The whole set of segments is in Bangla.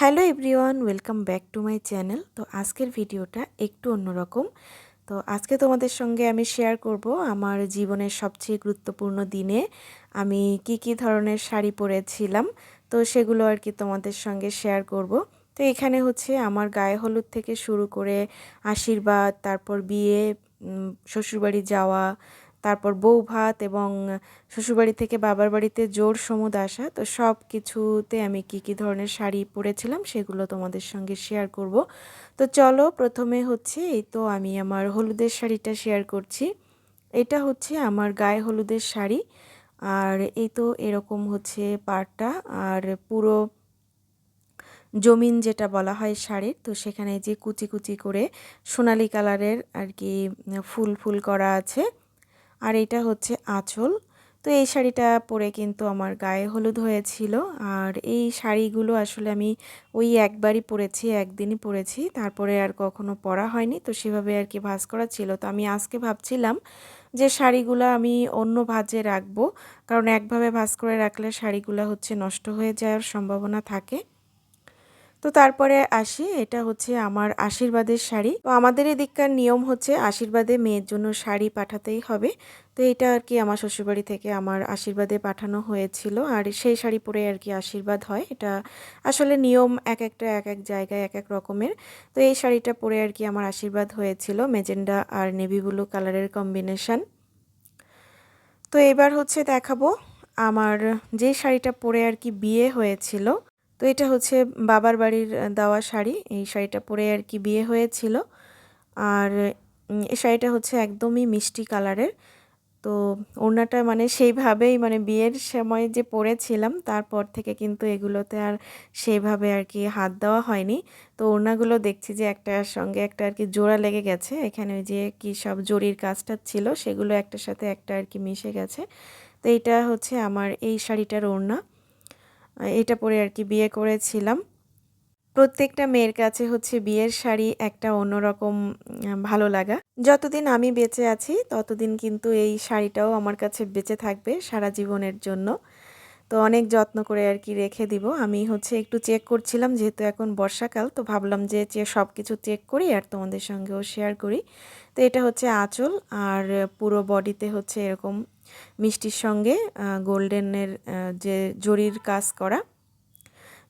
Hello everyone, welcome back to my channel. তো আজকের ভিডিওটা একটু অন্যরকম। তো আজকে তোমাদের সঙ্গে আমি শেয়ার করব আমার জীবনের সবচেয়ে গুরুত্বপূর্ণ দিনে আমি কি কি ধরনের শাড়ি পরেছিলাম। তো সেগুলো আর কি তোমাদের সঙ্গে শেয়ার করব। তো এখানে হচ্ছে আমার গায়ে হলুদ থেকে শুরু করে আশীর্বাদ, তারপর বিয়ে শ্বশুরবাড়ি যাওয়া তারপর বউ ভাত এবং শ্বশুরবাড়ি থেকে বাবার বাড়িতে জোর সমুদ আসা। তো সব কিছুতে আমি কি কি ধরনের শাড়ি পরেছিলাম সেগুলো তোমাদের সঙ্গে শেয়ার করব। তো চলো প্রথমে হচ্ছে, এই তো আমি আমার হলুদের শাড়িটা শেয়ার করছি। এটা হচ্ছে আমার গায়ে হলুদের শাড়ি। আর এই তো এরকম হচ্ছে পাড়টা। আর পুরো জমিন যেটা বলা হয় শাড়ির, তো সেখানে যে কুচি কুচি করে সোনালি কালারের আর কি ফুল ফুল করা আছে। আর এটা হচ্ছে আঁচল। তো এই শাড়িটা পরে কিন্তু আমার গায়ে হলুদ হয়েছিল। আর এই শাড়িগুলো আসলে আমি ওই একবারই পরেছি, একদিনই পরেছি। তারপরে আর কখনো পরা হয়নি। তো সেভাবে আর কি ভাজ করা ছিল। তো আমি আজকে ভাবছিলাম যে শাড়িগুলো আমি অন্য ভাজে রাখব। কারণ একভাবে ভাজ করে রাখলে শাড়িগুলো হচ্ছে নষ্ট হয়ে যাওয়ার সম্ভাবনা থাকে। তো তারপরে আসি, এটা হচ্ছে আমার আশীর্বাদের শাড়ি। তো আমাদের এদিককার নিয়ম হচ্ছে আশীর্বাদে মেয়ের জন্য শাড়ি পাঠাতেই হবে। তো এটা আর কি আমার শ্বশুরবাড়ি থেকে আমার আশীর্বাদে পাঠানো হয়েছিল। আর সেই শাড়ি পরে আর কি আশীর্বাদ হয়। এটা আসলে নিয়ম এক একটা, এক এক জায়গায়, এক এক রকমের। তো এই শাড়িটা পরে আর কি আমার আশীর্বাদ হয়েছিল, মেজেন্ডা আর নেভি ব্লু কালারের কম্বিনেশন। তো এবার হচ্ছে দেখাবো আমার যে শাড়িটা পরে আর কি বিয়ে হয়েছিল। তো এটা হচ্ছে বাবার বাড়ির দেওয়া শাড়ি। এই শাড়িটা পরে আর কি বিয়ে হয়েছিল। আর এই শাড়িটা হচ্ছে একদমই মিষ্টি কালারের। তো ওড়নাটা মানে সেইভাবেই মানে বিয়ের সময় যে পরেছিলাম, তারপর থেকে কিন্তু এগুলোতে আর সেইভাবে আর কি হাত দেওয়া হয়নি। তো ওড়নাগুলো দেখছি যে একটার সঙ্গে একটা আর কি জোড়া লেগে গেছে। এখানে ওই যে কি সব জরির কাজটা ছিল, সেগুলো একটার সাথে একটা আর কি মিশে গেছে। তো এইটা হচ্ছে আমার এই শাড়িটার ওড়না। এটা পরে আর কি বিয়ে করেছিলাম। প্রত্যেকটা মেয়ের কাছে হচ্ছে বিয়ের শাড়ি একটা অন্যরকম ভালো লাগা। যতদিন আমি বেঁচে আছি, ততদিন কিন্তু এই শাড়িটাও আমার কাছে বেঁচে থাকবে সারা জীবনের জন্য। তো অনেক যত্ন করে আর কি রেখে দিব। আমি হচ্ছে একটু চেক করছিলাম, যেহেতু এখন বর্ষাকাল, তো ভাবলাম যে সব কিছু চেক করি আর তোমাদের সঙ্গেও শেয়ার করি। তো এটা হচ্ছে আঁচল আর পুরো বডিতে হচ্ছে এরকম মিষ্টির সঙ্গে গোল্ডেনের যে জরির কাজ করা।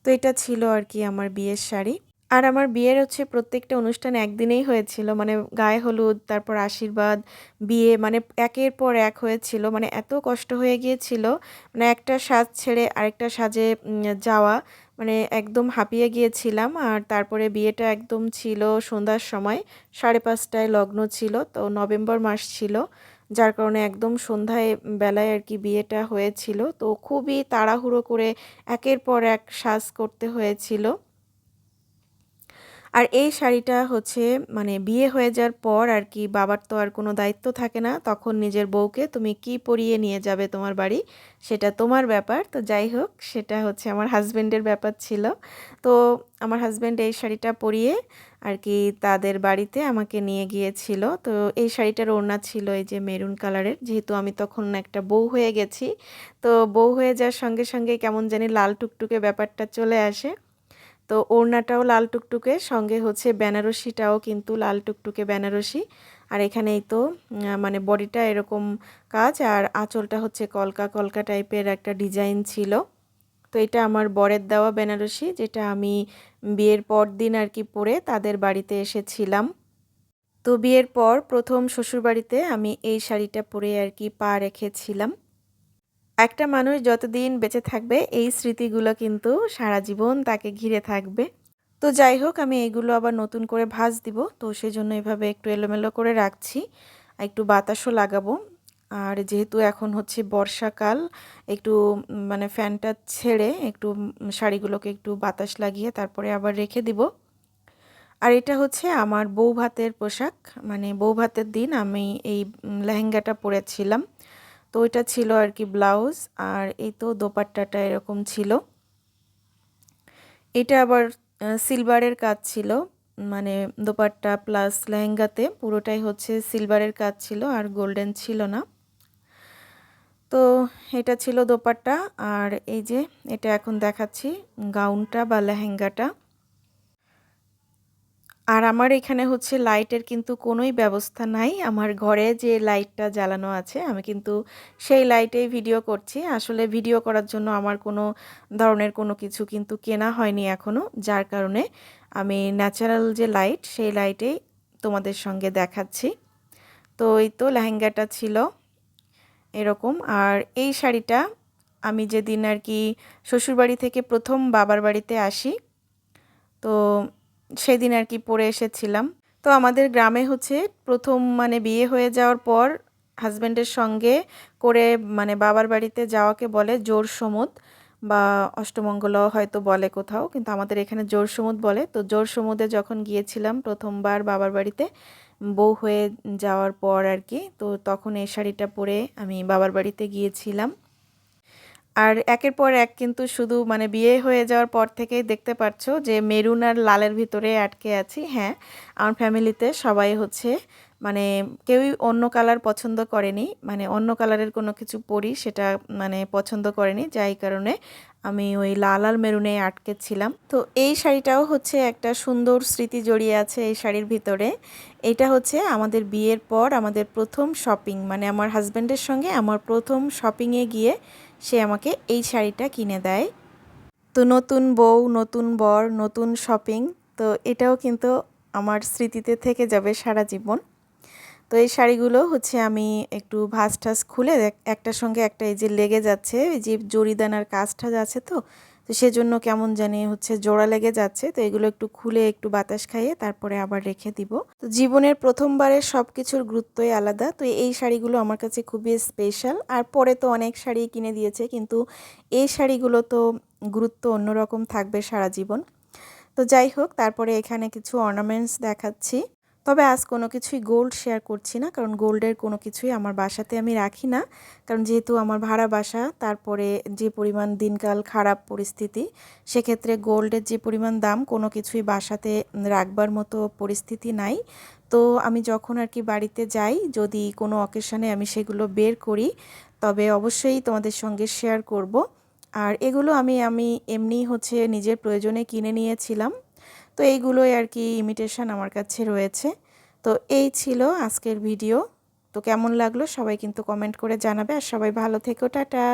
তো এটা ছিল আর কি আমার বিয়ের শাড়ি। আর আমার বিয়ের হচ্ছে প্রত্যেকটা অনুষ্ঠান একদিনেই হয়েছিল মানে গায়ে হলুদ, তারপর আশীর্বাদ, বিয়ে মানে একের পর এক হয়েছিল মানে এত কষ্ট হয়ে গিয়েছিল মানে একটা সাজ ছেড়ে আরেকটা সাজে যাওয়া মানে একদম হাঁপিয়ে গিয়েছিলাম আর তারপরে বিয়েটা একদম ছিল সন্ধ্যার সময়, সাড়ে পাঁচটায় লগ্ন ছিল, তো নভেম্বর মাস ছিল, যার কারণে একদম সন্ধ্যায় বেলায় আর কি বিয়েটা হয়েছিল। তো খুবই তাড়াহুড়ো করে একের পর এক সাজ করতে হয়েছিল। আর এই শাড়িটা হচ্ছে মানে বিয়ে হয়ে যাওয়ার পর আর কি বাবার তো আর কোনো দায়িত্ব থাকে না, তখন নিজের বউকে তুমি কি পরিয়ে নিয়ে যাবে তোমার বাড়ি? সেটা তোমার ব্যাপার। তো যাই হোক, সেটা হচ্ছে আমার হাজব্যান্ডের ব্যাপার ছিল। তো আমার হাজব্যান্ড এই শাড়িটা পরিয়ে আর কি তাদের বাড়িতে আমাকে নিয়ে গিয়েছিল। তো এই শাড়িটার ওড়না ছিল এই যে মেরুন কালারের। যেহেতু আমি তখন একটা বউ হয়ে গেছি, তো বউ হয়ে যাওয়ার সঙ্গে সঙ্গে কেমন জানি লাল টুকটুকে ব্যাপারটা চলে আসে। তো ওড়নাটাও লাল টুকটুকে, সঙ্গে হচ্ছে বেনারসিটাও কিন্তু লাল টুকটুকে বেনারসি। আর এখানেই তো মানে বডিটা এরকম কাজ, আর আঁচলটা হচ্ছে কলকা কলকা টাইপের একটা ডিজাইন ছিল। তো এটা আমার বরের দেওয়া বেনারসি, যেটা আমি বিয়ের পর দিন আর কি পরে তাদের বাড়িতে এসেছিলাম। তো বিয়ের পর প্রথম শ্বশুরবাড়িতে আমি এই শাড়িটা পরে আর কি পা রেখেছিলাম। একটা মানুষ যতদিন বেঁচে থাকবে, এই স্মৃতিগুলো কিন্তু সারা জীবন তাকে ঘিরে থাকবে। তো যাই হোক, আমি এইগুলো আবার নতুন করে ভাজ দিব। তো সেই জন্য এভাবে একটু এলোমেলো করে রাখছি। একটু বাতাসও লাগাবো। আর যেহেতু এখন হচ্ছে বর্ষাকাল, একটু মানে ফ্যানটা ছেড়ে একটু শাড়িগুলোকে একটু বাতাস লাগিয়ে তারপরে আবার রেখে দিব। আর এটা হচ্ছে আমার বউ ভাতের পোশাক। মানে বউ ভাতের দিন আমি এই লেহেঙ্গাটা পরেছিলাম। তো এটা ছিল আর কি ব্লাউজ, আর এই তো দোপাট্টাটা এরকম ছিল। এটা আবার সিলভারের কাজ ছিল মানে দোপাট্টা প্লাস লেহেঙ্গাতে পুরোটাই হচ্ছে সিলভারের কাজ ছিল, আর গোল্ডেন ছিল না। তো এটা ছিল দোপাট্টা, আর এই যে এটা এখন দেখাচ্ছি, গাউনটা বা লেহেঙ্গাটা। আর আমার এখানে হচ্ছে লাইটের কিন্তু কোনোই ব্যবস্থা নাই। আমার ঘরে যে লাইটটা জ্বালানো আছে, আমি কিন্তু সেই লাইটেই ভিডিও করছি। আসলে ভিডিও করার জন্য আমার কোনো ধরনের কোনো কিছু কিন্তু কেনা হয়নি এখনও যার কারণে আমি ন্যাচারাল যে লাইট, সেই লাইটেই তোমাদের সঙ্গে দেখাচ্ছি। তো এই তো লেহেঙ্গাটা ছিল এরকম। আর এই শাড়িটা আমি যেদিন আর কি শ্বশুরবাড়ি থেকে প্রথম বাবার বাড়িতে আসি, তো সেদিন আর কি পরে এসেছিলাম। তো আমাদের গ্রামে হচ্ছে প্রথম মানে বিয়ে হয়ে যাওয়ার পর হাজব্যান্ডের সঙ্গে করে মানে বাবার বাড়িতে যাওয়াকে বলে জোর সমুদ বা অষ্টমঙ্গল হয়তো বলে কোথাও, কিন্তু আমাদের এখানে জোর সমুদ বলে। তো জোর সমুদে যখন গিয়েছিলাম প্রথমবার বাবার বাড়িতে বউ হয়ে যাওয়ার পর আর কি, তো তখন এই শাড়িটা পরে আমি বাবার বাড়িতে গিয়েছিলাম। আর একের পর এক কিন্তু শুধু মানে বিয়ে হয়ে যাওয়ার পর থেকেই দেখতে পাচ্ছ যে মেরুন আর লালের ভিতরে আটকে আছি। হ্যাঁ আমার ফ্যামিলিতে সবাই হচ্ছে মানে কেউই অন্য কালার পছন্দ করেনি মানে অন্য কালারের কোনো কিছু পরি সেটা মানে পছন্দ করেনি। যাই কারণে আমি ওই লাল আর মেরুনে আটকে ছিলাম। তো এই শাড়িটাও হচ্ছে একটা সুন্দর স্মৃতি জড়িয়ে আছে এই শাড়ির ভিতরে। এটা হচ্ছে আমাদের বিয়ের পর আমাদের প্রথম শপিং মানে আমার হাজব্যান্ডের সঙ্গে আমার প্রথম শপিংয়ে গিয়ে সে আমাকে এই শাড়িটা কিনে দেয়। তো নতুন বউ, নতুন বর, নতুন শপিং তো এটাও কিন্তু আমার স্মৃতিতে থেকে যাবে সারা জীবন। তো এই শাড়িগুলো হচ্ছে আমি একটু ভাস ঠাস খুলে একটার সঙ্গে একটা এই যে লেগে যাচ্ছে, এই যে জরিদানার কাজ টাজ আছে তো তো সেজন্য কেমন জানি হচ্ছে জোড়া লেগে যাচ্ছে, তো এগুলো একটু খুলে একটু বাতাস খাইয়ে তারপরে আবার রেখে দিব। তো জীবনের প্রথমবারের সব কিছুর গুরুত্বই আলাদা, তো এই শাড়িগুলো আমার কাছে খুবই স্পেশাল আর পরে তো অনেক শাড়ি কিনে দিয়েছে, কিন্তু এই শাড়িগুলো তো গুরুত্ব অন্যরকম থাকবে সারা জীবন। তো যাই হোক, তারপরে এখানে কিছু অর্নামেন্টস দেখাচ্ছি। তবে আজ কোনো কিছুই গোল্ড শেয়ার করছি না, কারণ গোল্ডের কোনো কিছুই আমার বাসাতে আমি রাখি না। কারণ যেহেতু আমার ভাড়া বাসা, তারপরে যে পরিমাণ দিনকাল খারাপ পরিস্থিতি, সেক্ষেত্রে গোল্ডের যে পরিমাণ দাম, কোনো কিছুই বাসাতে রাখবার মতো পরিস্থিতি নাই। তো আমি যখন আর কি বাড়িতে যাই, যদি কোনো অকেশনে আমি সেগুলো বের করি, তবে অবশ্যই তোমাদের সঙ্গে শেয়ার করব। আর এগুলো আমি আমি এমনি হচ্ছে নিজের প্রয়োজনে কিনে নিয়েছিলাম। তো এইগুলোই আর কি ইমিটেশান আমার কাছে রয়েছে। তো এই ছিল আজকের ভিডিও তো কেমন লাগল সবাই কিন্তু কমেন্ট করে জানাবে। আর সবাই ভালো থেকো, টাটা।